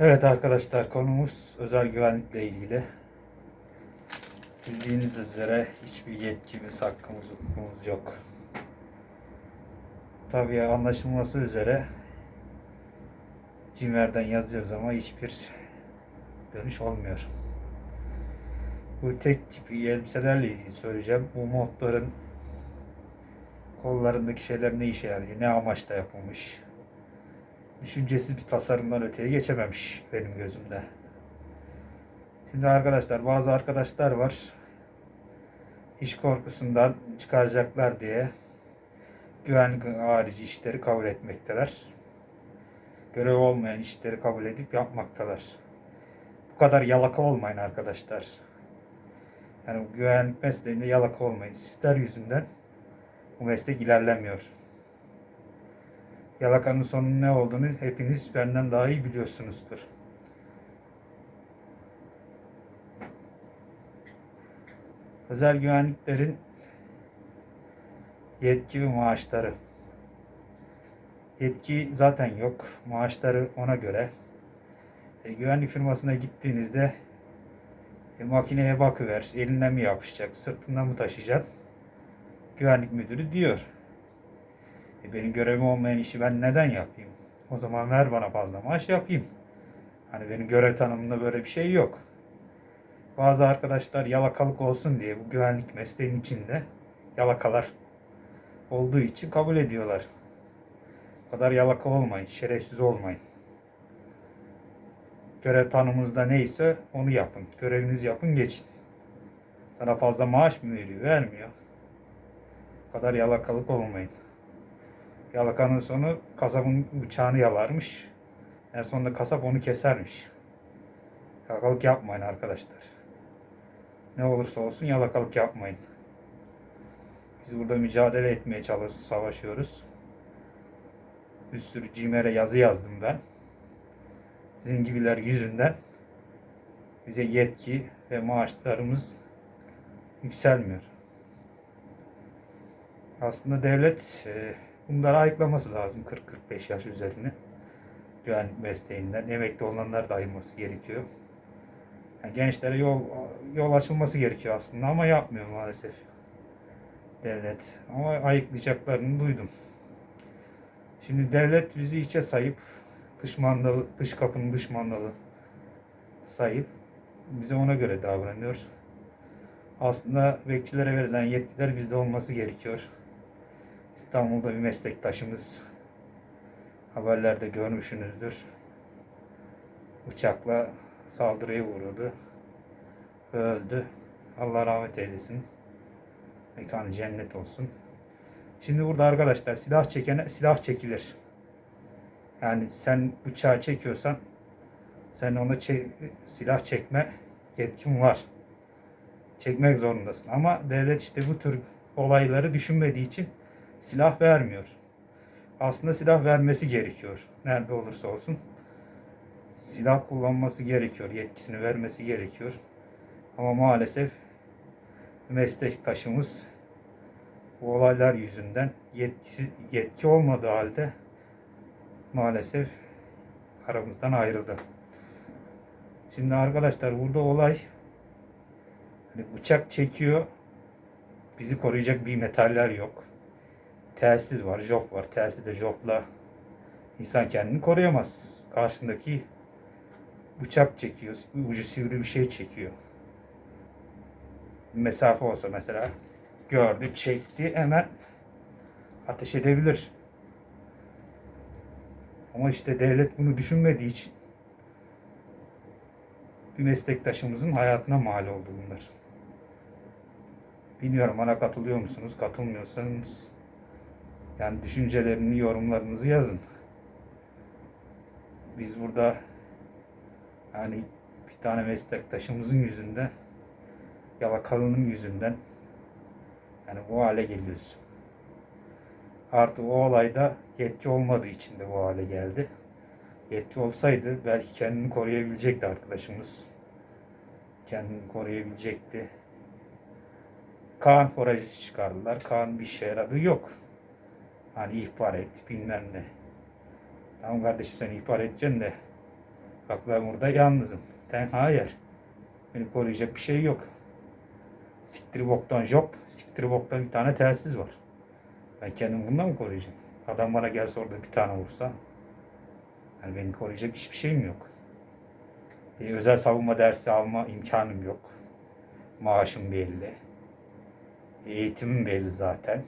Evet arkadaşlar konumuz özel güvenlikle ilgili. Bildiğiniz üzere hiçbir yetkimiz, hakkımız, hukukumuz yok. Tabii anlaşılması üzere Cimer'den yazıyoruz ama hiçbir dönüş olmuyor. Bu tek tip elbiselerle ilgili söyleyeceğim. Bu modların kollarındaki şeyler ne işe yarıyor, ne amaçla yapılmış, düşüncesiz bir tasarımdan öteye geçememiş benim gözümde. Şimdi arkadaşlar bazı arkadaşlar var iş korkusundan çıkaracaklar diye güvenlik harici işleri kabul etmekteler. Görev olmayan işleri kabul edip yapmaktalar. Bu kadar yalaka olmayın arkadaşlar. Yani güvenlik mesleğinde yalaka olmayın. Sizler yüzünden bu meslek ilerlemiyor. Yalakanın sonunun ne olduğunu hepiniz benden daha iyi biliyorsunuzdur. Özel güvenliklerin yetki ve maaşları. Yetki zaten yok. Maaşları ona göre. E, güvenlik firmasına gittiğinizde e, makineye bakıver. Eline mi yapışacak, sırtında mı taşıyacak? Güvenlik müdürü diyor. E benim görevim olmayan işi ben neden yapayım? O zaman ver bana fazla maaş yapayım. Hani benim görev tanımında böyle bir şey yok. Bazı arkadaşlar yalakalık olsun diye bu güvenlik mesleğinin içinde yalakalar olduğu için kabul ediyorlar. Bu kadar yalaka olmayın, şerefsiz olmayın. Görev tanımınızda neyse onu yapın. Görevinizi yapın geçin. Sana fazla maaş mı veriyor? Vermiyor. Bu kadar yalakalık olmayın. Yalakanın sonu kasabın bıçağını yalarmış. En sonunda kasap onu kesermiş. Yalakalık yapmayın arkadaşlar. Ne olursa olsun yalakalık yapmayın. Biz burada mücadele etmeye çalışıyoruz, savaşıyoruz. Bir sürü CİMER'e yazı yazdım ben. Sizin gibiler yüzünden bize yetki ve maaşlarımız yükselmiyor. Aslında devlet bunları ayıklaması lazım 40-45 yaş üzerine. Güvenlik mesleğinden. Emekli olanlar da ayırması gerekiyor. Yani gençlere yol yol açılması gerekiyor aslında ama yapmıyor maalesef devlet. Ama ayıklayacaklarını duydum. Şimdi devlet bizi içe sayıp dış mandalı, dış kapının dış mandalı sayıp bize ona göre davranıyor. Aslında bekçilere verilen yetkiler bizde olması gerekiyor. İstanbul'da bir meslektaşımız haberlerde görmüşsünüzdür. Uçakla saldırıya uğradı. Öldü. Allah rahmet eylesin. Mekanı cennet olsun. Şimdi burada arkadaşlar silah çekene silah çekilir. Yani sen bıçağı çekiyorsan sen ona çe- silah çekme yetkin var. Çekmek zorundasın. Ama devlet işte bu tür olayları düşünmediği için silah vermiyor. Aslında silah vermesi gerekiyor. Nerede olursa olsun. Silah kullanması gerekiyor. Yetkisini vermesi gerekiyor. Ama maalesef meslektaşımız bu olaylar yüzünden yetkisi, yetki olmadığı halde maalesef aramızdan ayrıldı. Şimdi arkadaşlar burada olay hani bıçak çekiyor bizi koruyacak bir metaller yok. Telsiz var, job var. Telsizde jobla insan kendini koruyamaz. Karşındaki bıçak çekiyor, ucu sivri bir şey çekiyor. Mesafe olsa mesela gördü, çekti, hemen ateş edebilir. Ama işte devlet bunu düşünmediği için bir meslektaşımızın hayatına mal oldu bunlar. Bilmiyorum bana katılıyor musunuz? Katılmıyorsanız yani düşüncelerini, yorumlarınızı yazın. Biz burada yani bir tane meslektaşımızın yüzünden yalakalının yüzünden yani bu hale geliyoruz. Artı o olayda yetki olmadığı için de bu hale geldi. Yetki olsaydı belki kendini koruyabilecekti arkadaşımız. Kendini koruyabilecekti. Kaan projesi çıkardılar. Kaan bir işe yaradığı yok. Hani ihbar et bilmem ne. Tamam kardeşim sen ihbar edeceksin de Bak ben burada yalnızım. Tenha yer. Beni koruyacak bir şey yok. Siktir boktan job, siktir boktan bir tane telsiz var. Ben kendimi bundan mı koruyacağım? Adam bana gelse orada bir tane vursa. Yani beni koruyacak hiçbir şeyim yok. Bir özel savunma dersi alma imkanım yok. Maaşım belli. Eğitimim belli zaten.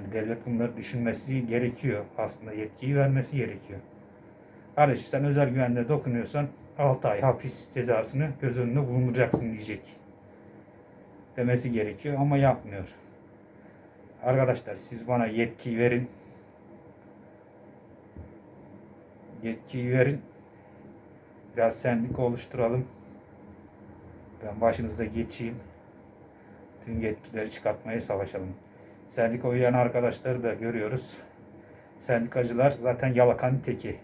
Yani devlet bunları düşünmesi gerekiyor. Aslında yetkiyi vermesi gerekiyor. Kardeşim sen özel güvenliğe dokunuyorsan 6 ay hapis cezasını göz önünde bulunduracaksın diyecek. Demesi gerekiyor ama yapmıyor. Arkadaşlar siz bana yetkiyi verin. Yetkiyi verin. Biraz sendika oluşturalım. Ben başınıza geçeyim. Tüm yetkileri çıkartmaya savaşalım. Sendika uyan arkadaşları da görüyoruz. Sendikacılar zaten yalakan teki.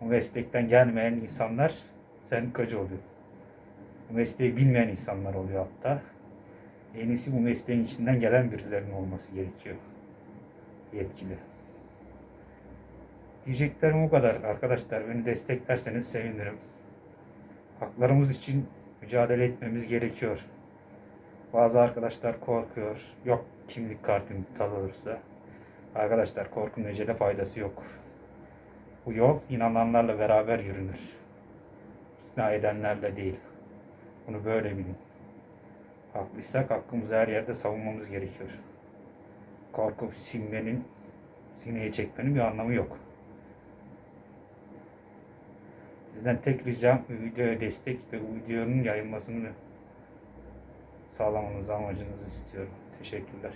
Meslekten gelmeyen insanlar sendikacı oluyor. Bu mesleği bilmeyen insanlar oluyor hatta. En iyisi bu mesleğin içinden gelen birilerinin olması gerekiyor. Yetkili. Diyeceklerim bu kadar arkadaşlar. Beni desteklerseniz sevinirim. Haklarımız için mücadele etmemiz gerekiyor. Bazı arkadaşlar korkuyor. Yok kimlik kartım iptal. Arkadaşlar korkunun ecele faydası yok. Bu yol inananlarla beraber yürünür. İkna edenlerle değil. Bunu böyle bilin. Haklıysak hakkımızı her yerde savunmamız gerekiyor. Korkup sinmenin, sineye çekmenin bir anlamı yok. Sizden tek ricam videoya destek ve videonun yayılmasını sağlamanızı amacınızı istiyorum. Teşekkürler.